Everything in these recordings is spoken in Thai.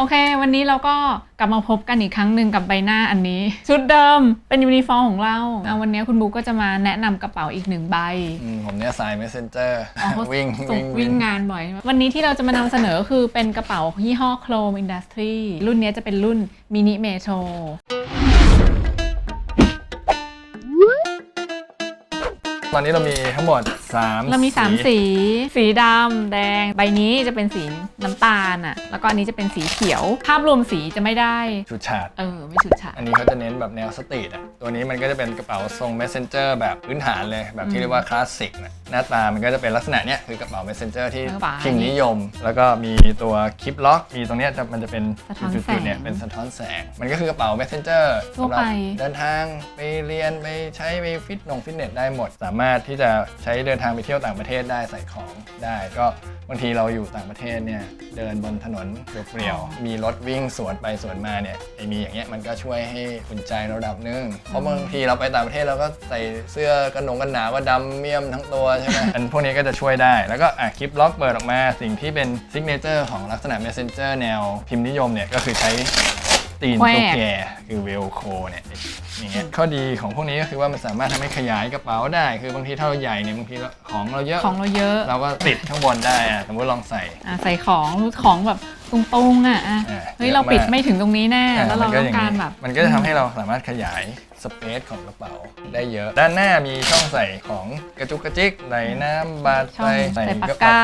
โอเค วันนี้เราก็กลับมาพบกันอีกครั้งหนึ่งกับใบหน้าอันนี้ ชุดเดิมเป็นยูนิฟอร์มของเราอะวันนี้คุณบุ๊กก็จะมาแนะนำกระเป๋าอีกหนึ่งใบ อืมผมเนี่ยสาย messenger อ๋อเขาวิ่งส่วิ่งวิ่งงานบ่อย วันนี้ที่เราจะมานำเสนอคือเป็นกระเป๋ายี่ห้อ Chrome Industry รุ่นนี้จะเป็นรุ่นมินิเมโทรตอนนี้เรามีทั้งหมด 3เรามี 3 สี สีดำแดง ใบนี้จะเป็นสีน้ำตาลอะ แล้วก็อันนี้จะเป็นสีเขียว ภาพรวมสีจะไม่ได้ ชุดฉาด เออ ไม่ฉุดฉาด อันนี้เขาจะเน้นแบบแนวสตรีทอะ ตัวนี้มันก็จะเป็นกระเป๋าทรง messenger แบบพื้นฐานเลย แบบอืที่มเรียกว่าคลาสสิกนะหน้าตามันก็จะเป็นลักษณะเนี้ยคือกระเป๋า messenger ที่กระเป๋าพิมพ์นิยม แล้วก็มีตัวคลิปล็อก มีตรงเนี้ยจะมันจะเป็นสะท้อนจุดแสๆงเนี่ยเป็นสะท้อนแสง มันก็คือกระเป๋า messenger ทั่วสำหรัไปเดินทางไปเรียนไปใช้ไปฟิตนงฟิตเนสได้หมด สามารถที่จะใช้เดินทางไปเที่ยวต่างประเทศได้ใส่ของได้ ก็บางทีเราอยู่ต่างประเทศเนี่ยเดินบนถนนเปลี่ยวๆมีรถวิ่งสวนไปสวนมาเนี่ยไอ้มีอย่างเงี้ยมันก็ช่วยให้อุ่นใจระดับหนึงเพราะบางทีเราไปต่างประเทศเราก็ใส่เสื้อกันหนงกันหนาวว่าดำเมี่ยมทั้งตัวใช่ไหม อันพวกนี้ก็จะช่วยได้แล้วก็อะคลิปล็อกเปิดออกมา สิ่งที่เป็นซิกเนเจอร์ของลักษณะ messenger แนวพิมพ์นิยมเนี่ยก็คือใช้ ตีนแควกตุ๊กแกคือเวลโคเนี่ยอย่างเงี้ยข้อดีของพวกนี้ก็คือว่ามันสามารถทำให้ขยายกระเป๋าได้ คือบางทีถ้าเราใหญ่เนี่ยบางทีเราของเราเยอะ ของเราเยอะเราก็ติดข้างบนได้อะสมมติลองใส่อะใส่ของของแบบ ตรงๆอะอะอะเฮ้ยเยอะเราปิดมาก ไม่ถึงตรงนี้แน่ แล้วเรามันต้องย่การนี้แบบ มันก็จะทำให้เราสามารถขยายสเปซของกระเป๋าได้เยอะ ด้านหน้ามีช่องใส่ของกระจุกกระจิกใส่น้ำบัตรช่องใส่ปากระกา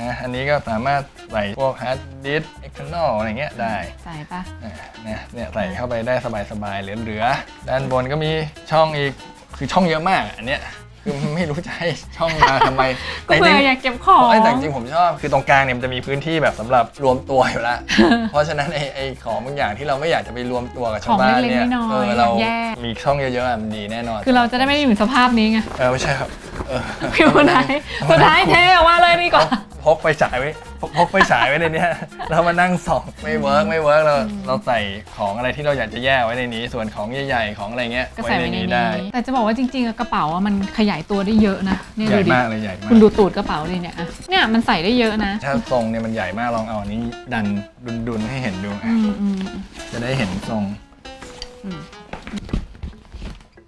นะอันนี้ก็สามารถใส่พวกฮาร์ดดิสก์เอ็กซ์นอลอะไรเงี้ยได้ใส่ปะอะนะเนี่ยใส่เข้าไปได้สบายๆเหลือๆด้านบนก็มีช่องอีกคือช่องเยอะมากอันเนี้ย คือไม่รู้จะให้ช่องมาทำไมก็เผื่ออยากเก็บของไอ้แต่จริงๆผมชอบคือตรงกลางเนี่ยมันจะมีพื้นที่แบบสำหรับรวมตัวอยู่แล้ว เพราะฉะนั้นไอ้ไอ้ของบางอย่างที่เราไม่อยากจะไปรวมตัวกับชาวบ้านเนี่ยของเล็กๆน้อยๆเออเราแยก มีช่องเยอะๆอะมันดีแน่นอนคือเราจะได้ไม่อยู่ในสภาพนี้ไงเออไม่ใช่ครับเออ พี่วันไหนสุดท้ายเทออกมาเลยดีกว่า พกไปฉายไว้ พกพกไปฉายไว้ในเนี้ยแล้วมานั่งส่องไม่เวิร์กไม่เวิร์กเราเราใส่ของอะไรที่เราอยากจะแยกไว้ในนี้ ส่วนของใหญ่ๆของอะไรเงี้ยก็ใส่ไว้ในนี้นี้ได้ แต่จะบอกว่าจริงๆอะกระเป๋าอะมันขยายตัวได้เยอะนะเนี่ยใหญ่ดูดิมากเลยใหญ่มาคุณกดูตูดกระเป๋าดิเนี่ยอะเนี่ยมันใส่ได้เยอะนะถ้าทรงเนี่ยมันใหญ่มากลองเอาอันนี้ดันดุนๆให้เห็นดูอืมอืมจะได้เห็นทรงอืม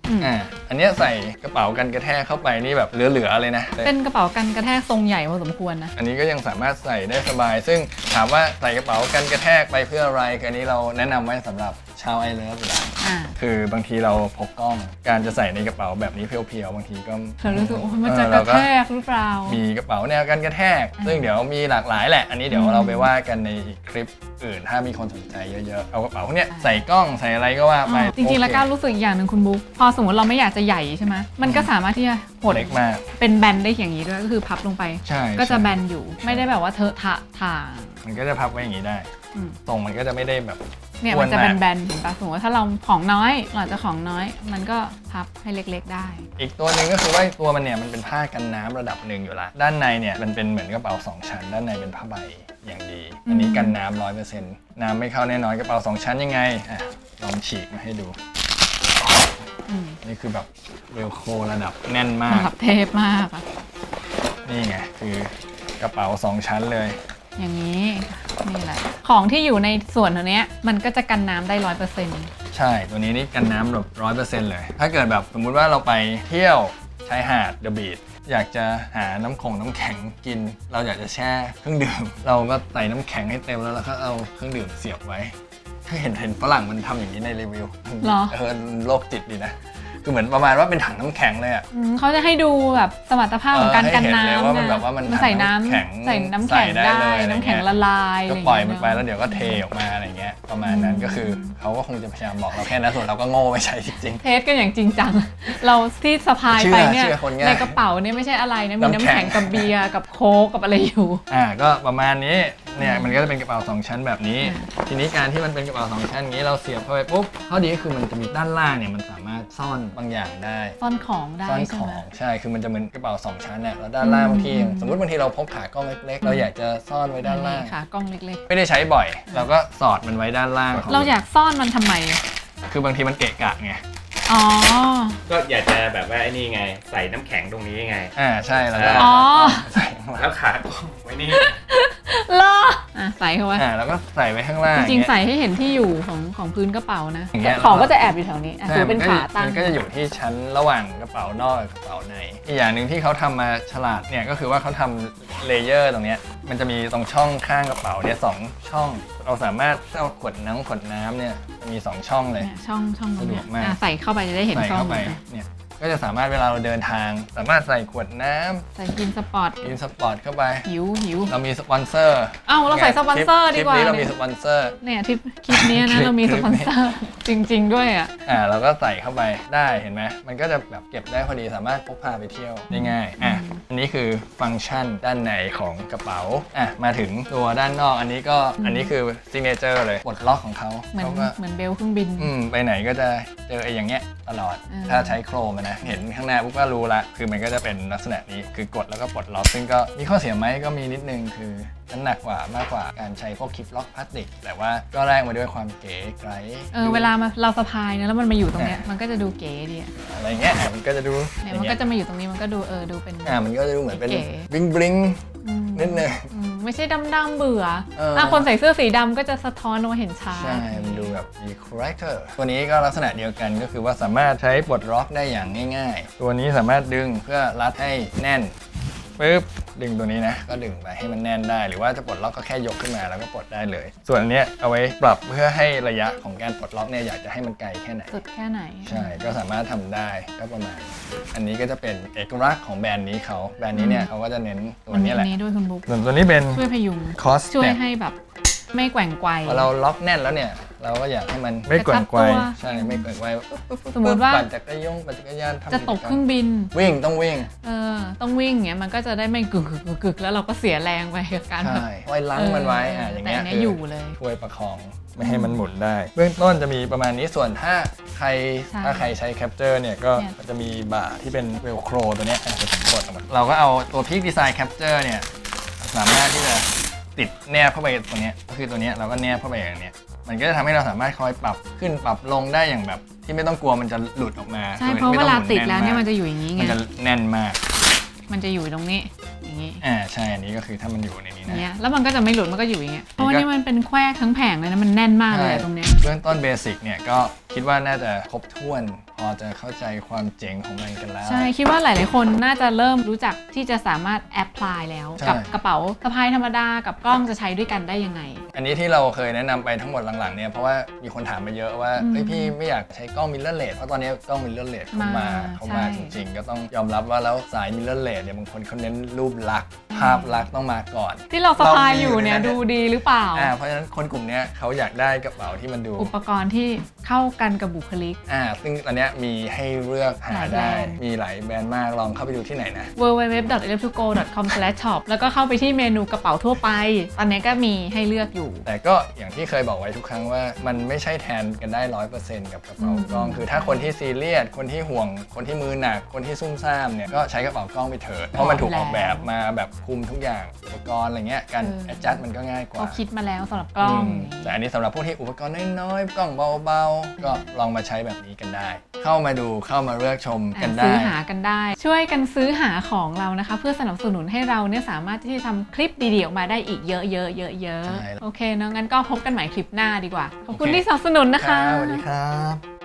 อืม อ่าอันเนี้ยใส่กระเป๋ากันกระแทกเข้าไปนี่แบบเหลือๆเลยนะ เป็นกระเป๋ากันกระแทกทรงใหญ่พอสมควรนะ อันนี้ก็ยังสามารถใส่ได้สบาย ซึ่งถามว่าใส่กระเป๋ากันกระแทกไปเพื่ออะไรคืออันนี้เราแนะนำไว้สำหรับชาวไอเลิฟอยู่แล้วอ่าคือบางทีเราพกกล้อง การจะใส่ในกระเป๋าแบบนี้เพียวๆบางทีก็เรารู้สึกโอ้ยมันจะเอกอระเรา แทกหรือเปล่า มีกระเป๋าแนวกันกระแทกอ่าซึ่งเดี๋ยวมีหลากหลายแหละ อันนี้เดี๋ยวอืมเราไปว่ากันในอีกคลิปอื่น ถ้ามีคนสนใจเยอะๆ เอากระเป๋าพวกเนี้ยใส่กล้องใส่อะไรก็ว่าไปอ๋อจริงๆ แล้วโอเคก้าวรู้สึกอีกอย่างหนึ่งคุณบุ๊คพอสมมติเราไม่อยากจะใหญ่ใช่ไหมมันก็สามารถที่จะหดเล็กมาก เป็นแบนได้อย่างนี้ด้วยก็คือพับลงไป ใช่ก็จะใช่ แบนอยู่ไม่ได้แบบว่าเทอะทะทาง มันก็จะพับไว้อย่างนี้ได้อืม ทรงมันก็จะไม่ได้แบบ เนี่ยอ้วมันนจะมาก แบนๆเห็นปะสมมติว่าถ้าเราของน้อยเราอาจจะของน้อย มันก็พับให้เล็กๆได้ อีกตัวหนึ่งก็คือว่าตัวมันเนี่ยมันเป็นผ้ากันน้ำระดับหนึ่งอยู่ละด้านในเนี่ยมันเป็นเหมือนกระเป๋าสองชั้น ด้านในเป็นผ้าใบอย่างดี อันนี้อืมกันน้ำร้อยเปอร์เซ็นต์น้ำไม่เข้าแน่นอนกระเป๋าสองชั้นยังไงอะลองฉีกมาให้ดูอืม นี่คือแบบเวลโคระดับแน่นมาระก ดับเทพมากอะนี่ไงคือกระเป๋าสองชั้นเลย อย่างนี้นี่แหละ ของที่อยู่ในส่วนตรงเนี้ยมันก็จะกันน้ำได้ร้อยเปอร์เซ็นต์ใช่ตัวนี้นี่กันน้ำแบบร้อยเปอร์เซ็นต์เลย ถ้าเกิดแบบสมมุติว่าเราไปเที่ยวชายหาดเดอะบีชอยากจะหาน้ำคงน้ำแข็งกิน เราอยากจะแช่เครื่องดื่ม เราก็ใส่น้ำแข็งให้เต็มแล้วเราก็เอาเครื่องดื่มเสียบไว้ ถ้าเห็นเห็นฝรั่งมันทำอย่างนี้ในรีวิวเหรอเออโรคจิตดีนะ คือเหมือนประมาณว่าเป็นถังน้ำแข็งเลยอะอืมเขาจะให้ดูแบบสมรรถภาพของการเออให้กันเห็นเลยน้ำว่ามันนะแบบว่ามันใส่น้ำน้ำแข็งใส่น้ำแข็งใส่ได้ได้เลยอะไรเงี้ย น้ำแข็งละลายก็ะรางปล่อยเงี้มันไปแล้วเดี๋ยวก็เทออกมาอะไรเงี้ยประมาณนั้นก็คือ เขาก็คงจะพยายามบอกเราแค่นั้นส่วนเราก็โง่ไม่ใช่จริง เทสกันอย่างจริงจัง เราที่สะพายเชื่อไปเนี่ยเชื่อคนง่ายในกระเป๋าเนี่ยไม่ใช่อะไรนะ มีน้ำน้ำแข็แข็งงกับเบียร์กับโค้กกับอะไรอยู่ ๆ อ่าก็ประมาณนี้เนี่ยมันก็จะเป็นกระเป๋าสองชั้นแบบนี้ ทีนี้การที่มันเป็นกระเป๋าสองชั้นอย่างนี้เราเสียบเข้าไปปุ๊บข้อดีก็คือมันจะมีด้านล่างเนี่ยมันสามารถซ่อนบางอย่างได้ ซ่อนของได้ซ่อนใช่ขอไหม งใช่คือมันจะเหมือนกระเป๋าสองชั้นเนี่ยแล้วด้านล่างอืม บางทีอย่างสมมติบางทีเราพกขากล้องเล็กๆ เราอยากจะซ่อนไว้ด้านล่าง ค่ะกล้องเล็กไม่ได้ใช้บ่อย เราก็สอดมันไว้ด้านล่างของๆ เราอยากซ่อนมันทำไม คือบางทีมันเกะกะไงอ๋อ ก็อยากจะแบบว่าไอ้นี่ไง ใส่น้ำแข็งตรงนี้ไง อ่าใช่แล้วก็อ๋อ ใส่ข้างหลังแล้วขาก็ไว้นี่ เหรอ อะใส่เข้าไว้อ่าแล้วก็ใส่ไว้ข้างล่างจริงอย่าๆใส่ให้เห็นที่อยู่ของของพื้นกระเป๋านะอย่างเงี้ย ของก็จะแอบอยู่แถวนี้อะใช่ถือเป็นมัก็ขาตั้ง มันก็จะอยู่ที่ชั้นระหว่างกระเป๋านอกกับกระเป๋าใน อีกอย่างหนึ่งที่เขาทำมาฉลาดเนี่ยก็คือว่าเขาทำเลเยอร์ตรงเนี้ยมันจะมีตรงช่องข้างกระเป๋าเนี่ยสองช่อง เราสามารถเอาขวดน้ำขวดน้ำเนี่ยจะมีสองช่องเลย เนี่ยช่องช่องตรงเนี้ยสะดวกมาก อะใส่เข้าไปจะได้เห็นใส่ช่องเข้าไปเนี่ย ก็จะสามารถเวลาเราเดินทาง สามารถใส่ขวดน้ำใส่กินสปอร์ตอินสปอร์ตเข้าไป หิวหิวเรามีสปอนเซอร์เอ้าเราใส่สปอนเซอร์ดีกว่าคลิปนี้เรามีเนี่ยสปอนเซอร์ เนี่ยทริปคลิปเนี้ยคลินะปเรามีคลิสปปอนเซอร์ จริง ๆ ด้วยอะ อ่าเราก็ใส่เข้าไปได้เห็นไหมมันก็จะแบบเก็บได้พอดีสามารถพกพาไปเที่ยวได้ง่ายอะอันนี้คือฟังก์ชันด้านในของกระเป๋าอะมาถึงตัวด้านนอกอันนี้ก็อันนี้คือซิเนเจอร์เลยปลดล็อกของเขาเหมือนเขาก็เหมือนเบลเครื่องบิน อืมไปไหนก็จะเจอไอ้อย่างเงี้ยตลอดอืมถ้าใช้โครมอะนะเห็นข้างหน้าปุ๊บก็รู้ละ คือมันก็จะเป็นลักษณะนี้ คือกดแล้วก็ปลดล็อก ซึ่งก็มีข้อเสียไหมก็มีนิดนึง คือน้ำหนักกว่ามากกว่าการใช้พวกคลิปล็อกพลาสติก แต่ว่าก็แลกมาด้วยความเก๋ไกรเออเวลามาเราสะพายนะแล้วมันมาอยู่ตรงเนี้ย มันก็จะดูเก๋ดีอะอะไรเงี้ยอะมันก็จะดูเนี่ยอมันย่างก็เงี้ยจะมาอยู่ตรงนี้มันก็ดูเออดูเป็น อ่ามันก็จะดูเหมือนเป็นเก๋ บลิงบลิงอืมนิดนึง อืมไม่ใช่ดำๆเบื่อเอออะคนใส่เสื้อสีดำก็จะสะท้อนออกมาเห็นชัดใช่มันดู แบบมีคาแรคเตอร์ตัวนี้ก็ลักษณะเดียวกันก็คือว่าสามารถใช้ปลดล็อกได้อย่างง่าย ๆ ตัวนี้สามารถดึงเพื่อรัดให้แน่นปึ๊บดึงตัวนี้นะ ก็ดึงไปให้มันแน่นได้ หรือว่าจะปลดล็อกก็แค่ยกขึ้นมาแล้วก็ปลดได้เลย ส่วนอันเนี้ยเอาไว้ปรับเพื่อให้ระยะของการปลดล็อกเนี่ยอยากจะให้มันไกลแค่ไหน สุดแค่ไหน ใช่ก็สามารถทำได้ก็ประมาณ อันนี้ก็จะเป็นเอกลักษณ์ของแบรนด์นี้เขาแบรนด์นี้เนี่ยเขาก็จะเน้นตัวมันมีนี้อัแหละนนี้ด้วยคุณบุ๊กส่วนตัวนี้เป็นช่วยพยุงคอสช่วยเต็ปให้แบบไม่แกว่งไกวพอเราล็อกแน่นแล้วเนี่ย เราก็อยากให้มันไม่กวนไกวกระชับตัวใช่ไม่กวนไกวปุ๊บปุ๊บปุ๊บสมมุติว่า ปั่นจักรยานปั่นจักรยานทำจะตกเครื่องบิน วิ่งต้องวิ่ง เออ ต้องวิ่งอย่างเงี้ยมันก็จะได้ไม่กึกกึกกึกกึกแล้วเราก็เสียแรงไปกับการแบบ ใช่ไว้ล้างมันไว้อะอย่างเงี้ยแต่อันเนี้ยอยู่เลย ช่วยประคอง ไม่ให้มันหมุนได้ เบื้องต้นจะมีประมาณนี้ส่วนถ้าใครใช่ถ้าใครใช้แคปเจอร์เนี่ยก็เนี่ย จะมีบ่าที่เป็นเวลโครตัวเนี้ยอะจะผมกดออกมาเราก็เอาตัวพีคดีไซน์แคปเจอร์เนี่ยสามารถที่จะ ติดแนบเข้าไปตรงเนี้ยก็คือตัวเนี้ยเราก็แนบเข้าไปอย่างเนี้ยมันก็จะทำให้เราสามารถคอยปรับขึ้นปรับลงได้อย่างแบบ ที่ไม่ต้องกลัวมันจะหลุดออกมาใช่โดยเพราะไม่เวองลาหมุติดแล้วเนี่ยกมันจะอยู่อย่างนี้ไงมันจะแน่นมาก มันจะอยู่ตรงนี้อย่างนี้อ่าใช่อันนี้ก็คือถ้ามันอยู่ในนี้อย่างนะเงี้ยแล้วมันก็จะไม่หลุดมันก็อยู่อย่างเงี้ยเพราะว่านี่มันเป็นแควกทั้งแผงเลยนะมันแน่นมากเลยอะตรงเนี้ยเบื้องต้นเบสิกเนี่ยก็คิดว่าน่าจะครบถ้วน พอจะเข้าใจความเจ๋งของมันกันแล้ว ใช่ คิดว่าหลาย ๆ คนน่าจะเริ่มรู้จักที่จะสามารถแอพพลายแล้ว ใช่ กับกระเป๋าสะพายธรรมดากับกล้องจะใช้ด้วยกันได้ยังไง อันนี้ที่เราเคยแนะนำไปทั้งหมดหลัง ๆ เนี่ย เพราะว่ามีคนถามมาเยอะว่าอืมเฮ้ยพี่ไม่อยากใช้กล้องมิเรอร์เลสเพราะตอนนี้กล้องมิเรอร์เลสเข้ามามาเข้ามาใช่ จริง ๆ ก็ต้องยอมรับว่าแล้วสายมิเรอร์เลสเนี่ยบางคนเขาเน้นรูปลักษณ์ภาพลักษณ์ต้องมาก่อน ที่เราสะพายอยู่เนี่ยเรามีอยู่ในนั้น ดูดีหรือเปล่า อ่าเพราะฉะนั้นคนกลุ่มเนี้ยเขาอยากได้กระเป๋าที่มันดู อุปกรณ์ที่เข้ากันกับบุคลิก อ่าซึ่งตอนเนี้ยมีให้เลือกหาหลายแบรได้นด์มีหลายแบรนด์มากลองเข้าไปดูที่ไหนนะ www.eleptugo.com/shop แล้วก็เข้าไปที่เมนูกระเป๋าทั่วไป ตอนนี้ก็มีให้เลือกอยู่ แต่ก็อย่างที่เคยบอกไว้ทุกครั้งว่า มันไม่ใช่แทนกันได้ร้อยเปอร์เซ็นต์กับกระเป๋ากล้องอืมคือถ้าคนที่ซีเรียสคนที่ห่วง คนที่มือหนัก คนที่ซุ่มซ่ามเนี่ยก็ใช้กระเป๋ากล้องไปเถิดเพราะมันถูกออกแบบมาแบบคุมทุกอย่างอุปกรณ์อะไรเงี้ยการ adjust มันก็ง่ายกว่า เขาคิดมาแล้วสำหรับกล้อง อืมแต่อันนี้สำหรับพวกที่อุปกรณ์น้อยๆ กล้องเบาๆ ก็ลองมาใช้แบบนี้กันได้เข้ามาดูเข้ามาเลือกชมกันได้ ซื้อหากันได้ ช่วยกันซื้อหาของเรานะคะ เพื่อสนับสนุนให้เราเนี่ยสามารถที่จะทำคลิปดีๆออกมาได้อีกเยอะๆเยอะใช่ ๆโอเคเนาะงั้นก็พบกันใหม่คลิปหน้าดีกว่า ขอบคุณที่สนับสนุนนะคะสวัสดีครับ